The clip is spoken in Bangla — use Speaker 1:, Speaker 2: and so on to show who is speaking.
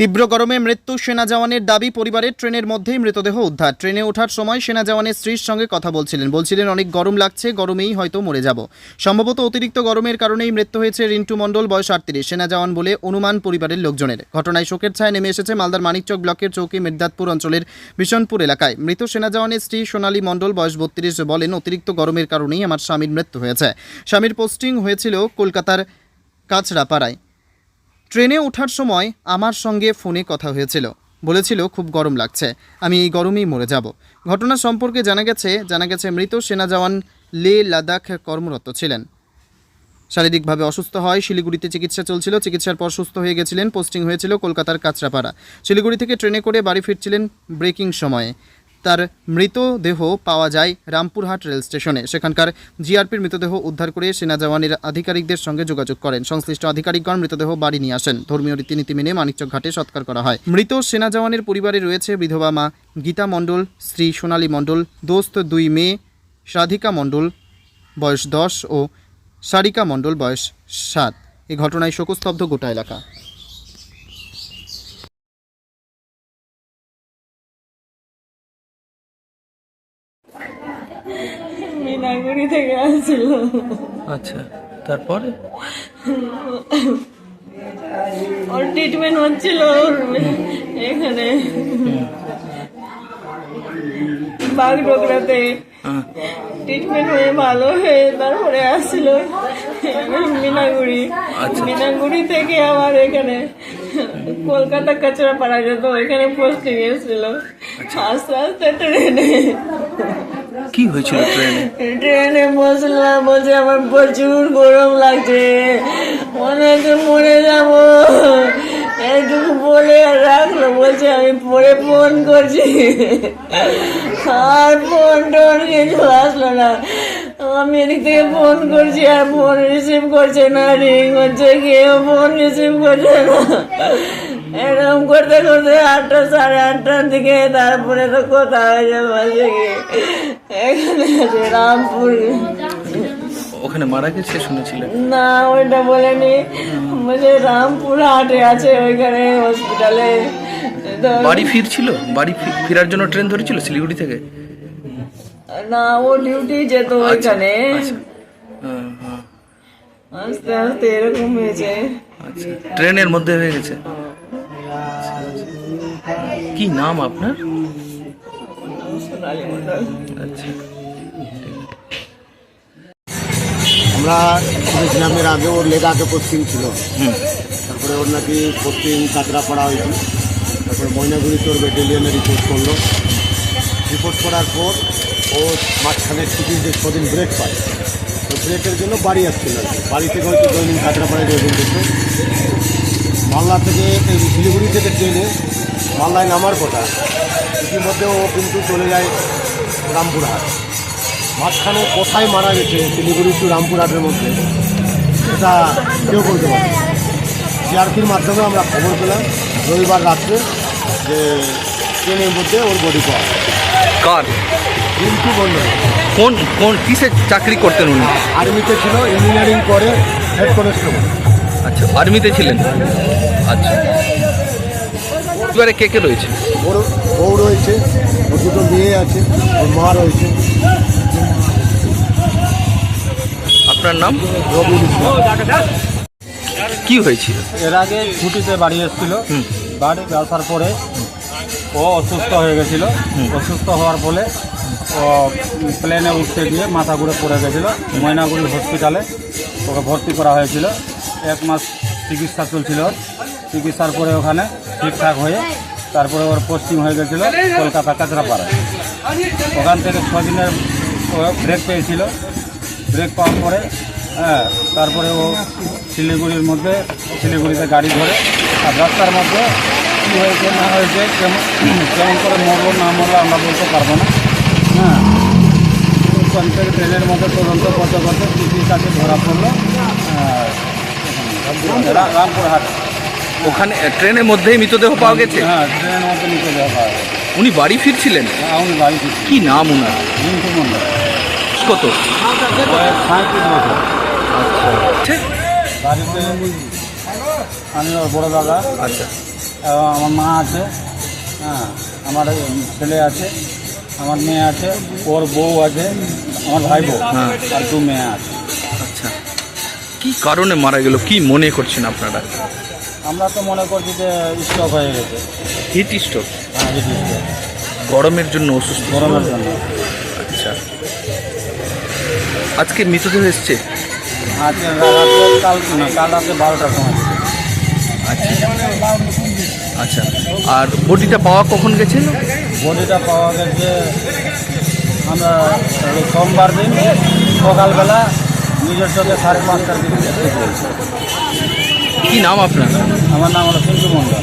Speaker 1: তীব্র গরমে মৃত্যু সেনা জওয়ানের দাবি, পরিবারের ট্রেনের মধ্যেই মৃতদেহ উদ্ধার। ট্রেনে ওঠার সময় সেনা জওয়ানের স্ত্রীর সঙ্গে কথা বলছিলেন। বলছিলেন, অনেক গরম লাগছে, গরমেই হয়তো মরে যাব। সম্ভবত অতিরিক্ত গরমের কারণেই মৃত্যু হয়েছে রিন্টু মণ্ডল, বয়স আটত্রিশ। সেনা জওয়ান বলে অনুমান পরিবারের লোকজনের। ঘটনায় শোকের ছায়া নেমে এসেছে মালদার মানিকচক ব্লকের চৌকি মির্দাতপুর অঞ্চলের বিশনপুর এলাকায়। মৃত সেনা জওয়ানের স্ত্রী সোনালী মণ্ডল, বয়স বত্রিশ, বলেন, অতিরিক্ত গরমের কারণেই আমার স্বামীর মৃত্যু হয়েছে। স্বামীর পোস্টিং হয়েছিল কলকাতার কাছড়াপাড়ায়। ট্রেনে ওঠার সময় আমার সঙ্গে ফোনে কথা হয়েছিল। বলেছিল, খুব গরম লাগছে। আমি এই গরমেই মরে যাব। ঘটনা সম্পর্কে জানা গেছে জানা গেছে মৃত সেনা জওয়ান লে লাদাখ কর্মরত ছিলেন। শারীরিকভাবে অসুস্থ হয়, শিলিগুড়িতে চিকিৎসা চলছিল। চিকিৎসার পর সুস্থ হয়ে গেছিলেন, পোস্টিং হয়েছিল কলকাতার কাঁচরাপাড়া। শিলিগুড়ি থেকে ট্রেনে করে বাড়ি ফিরছিলেন ব্রেকিং সময়ে। তার মৃতদেহ পাওয়া যায় রামপুরহাট রেল স্টেশনে। সেখানকার জিআরপির মৃতদেহ উদ্ধার করে সেনা জওয়ানের আধিকারিকদের সঙ্গে যোগাযোগ করেন। সংশ্লিষ্ট আধিকারিকগণ মৃতদেহ বাড়ি নিয়ে আসেন। ধর্মীয় রীতিনীতি মেনে মানিকচক ঘাটে সৎকার করা হয়। মৃত সেনা জওয়ানের পরিবারে রয়েছে বিধবা মা গীতা মণ্ডল শ্রী সোনালী মণ্ডল, দোস্ত দুই মেয়ে সাধিকা মণ্ডল, বয়স দশ, ও সারিকা মণ্ডল, বয়স সাত। এ ঘটনায় শোকস্তব্ধ গোটা এলাকা।
Speaker 2: মিনাগুড়ি থেকে আসছিল
Speaker 3: আচ্ছা তারপরে?
Speaker 2: ওর ট্রিটমেন্ট হচ্ছিল এখানে। বাগডোগরাতে
Speaker 3: হ্যাঁ,
Speaker 2: ট্রিটমেন্ট হয়ে ভালো হয়ে তারপরে আসছিল মিনাগুড়ি।
Speaker 3: আচ্ছা।
Speaker 2: মিনাগুড়ি থেকে আবার এখানে কলকাতা কাচরা পাড়া যেত এখানে পোস্টিং এসেছিল আস্তে আস্তে ট্রেনে
Speaker 3: কি হয়েছিল ট্রেনে?
Speaker 2: ট্রেনে বসলাম, বলছে আমার প্রচুর গরম লাগছে। হচ্ছে মরে যাব। এইটুকু বলে রাখল, বলছে আমি পরে ফোন করছি। আর ফোন টোন কিছু আসলো না। আমি এদিক থেকে ফোন করছি, আর ফোন রিসিভ করছে না। রিং হচ্ছে, কেউ ফোন রিসিভ করছে না। এরকম করতে করতে আটটা, সাড়ে আটটার দিকে তারপরে তো কোথা হয়ে যাবে রামপুর।
Speaker 3: ওখানে মারা গেছে শুনেছিলেন
Speaker 2: না ওইটা বলেনি। বলছে রামপুর হাটে আছে ওইখানে হসপিটালে
Speaker 3: বাড়ি ফিরছিল? বাড়ি ফেরার জন্য ট্রেন ধরেছিল শিলিগুড়ি থেকে?
Speaker 2: না ও ডিউটি যেত ওইখানে।
Speaker 3: আচ্ছা। হ্যাঁ, হ্যাঁ,
Speaker 2: আস্তে আস্তে এরকম হয়েছে।
Speaker 3: আচ্ছা ট্রেনের মধ্যে হয়ে গেছে? কি নাম আপনার? আচ্ছা।
Speaker 4: আমরা শুনেছিলাম এর আগে ওর লেগাকে পোস্টিং ছিল। তারপরে ওর নাকি পোস্টিং কাতরাপাড়া হয়েছিল তারপরে ময়নাগুড়ি ওর ব্যাটালিয়নে রিপোর্ট করল। রিপোর্ট করার পর ও মাঝখানে ছুটি যে ছদিন ব্রেক পায়। তো ব্রেকের জন্য বাড়ি আসছিল বাড়ি থেকে হয়তো দৈনিক কাতরাপাড়ায় জয়েন করতো মালদা থেকে এই শিলিগুড়ি থেকে ট্রেনে মালদায় নামার কথা। ইতিমধ্যে ও কিন্তু চলে যায় রামপুরহাট। মাঝখানে কোথায় মারা গেছে শিলিগুড়ি টু রামপুরহাটের মধ্যে এটা কেউ বলতে পারে জিআরপির মাধ্যমে আমরা খবর পেলাম রবিবার রাত্রে যে ট্রেনের মধ্যে ওর বডি পাওয়া
Speaker 3: কার?
Speaker 4: বন্ধ।
Speaker 3: কোন কোন কিসে চাকরি করতেন উনি?
Speaker 4: আর্মিতে ছিল ইঞ্জিনিয়ারিং করে হেড কনস্টেবল
Speaker 3: আচ্ছা আর্মিতে ছিলেন? আচ্ছা। এবারে কে কে রয়েছে?
Speaker 4: ওর বউ রয়েছে ওর দুটো মেয়ে আছে ওর মা রয়েছে।
Speaker 3: আপনার নাম? কি হয়েছিল?
Speaker 5: এর আগে ছুটিতে বাড়ি এসেছিল। বাড়ি আসার পরে ও অসুস্থ হয়ে গেছিল। অসুস্থ হওয়ার ফলে ও প্লেনে উঠতে গিয়ে মাথা ঘুরে পড়ে গেছিল। ময়নাগুড়ি হসপিটালে ওকে ভর্তি করা হয়েছিল। এক মাস চিকিৎসা চলছিল চিকিৎসার পরে ওখানে ঠিকঠাক হয়ে তারপরে ওর পোস্টিং হয়ে গেছিল কলকাতা কাঁচরাপাড়ায় ওখান থেকে ছ দিনের ও ব্রেক পেয়েছিল। ব্রেক পাওয়ার পরে হ্যাঁ তারপরে ও শিলিগুড়ির মধ্যে শিলিগুড়িতে গাড়ি ধরে আর রাস্তার মধ্যে কী হয়েছে না হয়েছে কেমন কেমন করে মরলো না মরলো আমরা বলতে পারব না। হ্যাঁ ট্রেনের মধ্যে তদন্ত করতে করতে টিটির কাছে ধরা পড়ল। হ্যাঁ, রামপুরহাট।
Speaker 3: ওখানে ট্রেনের মধ্যেই মৃতদেহ পাওয়া গেছে?
Speaker 5: হ্যাঁ ট্রেনের মধ্যে মৃতদেহ পাওয়া গেছে।
Speaker 3: উনি বাড়ি ফিরছিলেন?
Speaker 5: হ্যাঁ, আমি বাড়ি ফিরছি
Speaker 3: কি নাম ওনার?
Speaker 5: রিন্টু মন্ডল
Speaker 3: কত? আচ্ছা।
Speaker 5: বাড়িতে আমি ওর বড় দাদা।
Speaker 3: আচ্ছা।
Speaker 5: আমার মা আছে। হ্যাঁ আমার ছেলে আছে আমার মেয়ে আছে ওর বউ আছে আমার ভাই বউ
Speaker 3: হ্যাঁ।
Speaker 5: আর দু মেয়ে আছে।
Speaker 3: আচ্ছা। কি কারণে মারা গেল? কি মনে করছেন আপনারা?
Speaker 5: আমরা তো মনে করছি যে স্টক হয়ে গেছে।
Speaker 3: হিট স্ট্রোক
Speaker 5: হ্যাঁ,
Speaker 3: গরমের জন্য অসুস্থ।
Speaker 5: গরমের জন্য।
Speaker 3: আজকে মৃতদেহ এসছে?
Speaker 5: আজকে কাল না কাল রাতে বারোটার সময়।
Speaker 3: আচ্ছা। আচ্ছা আর বডিটা পাওয়া কখন গেছিল
Speaker 5: বডিটা পাওয়া গেছে আমরা সোমবার দিন সকালবেলা নিজের চোখে সাড়ে পাঁচটার দিকে।
Speaker 3: কি নাম আপনার?
Speaker 5: আমার নাম হলো পিন্টু মন্ডল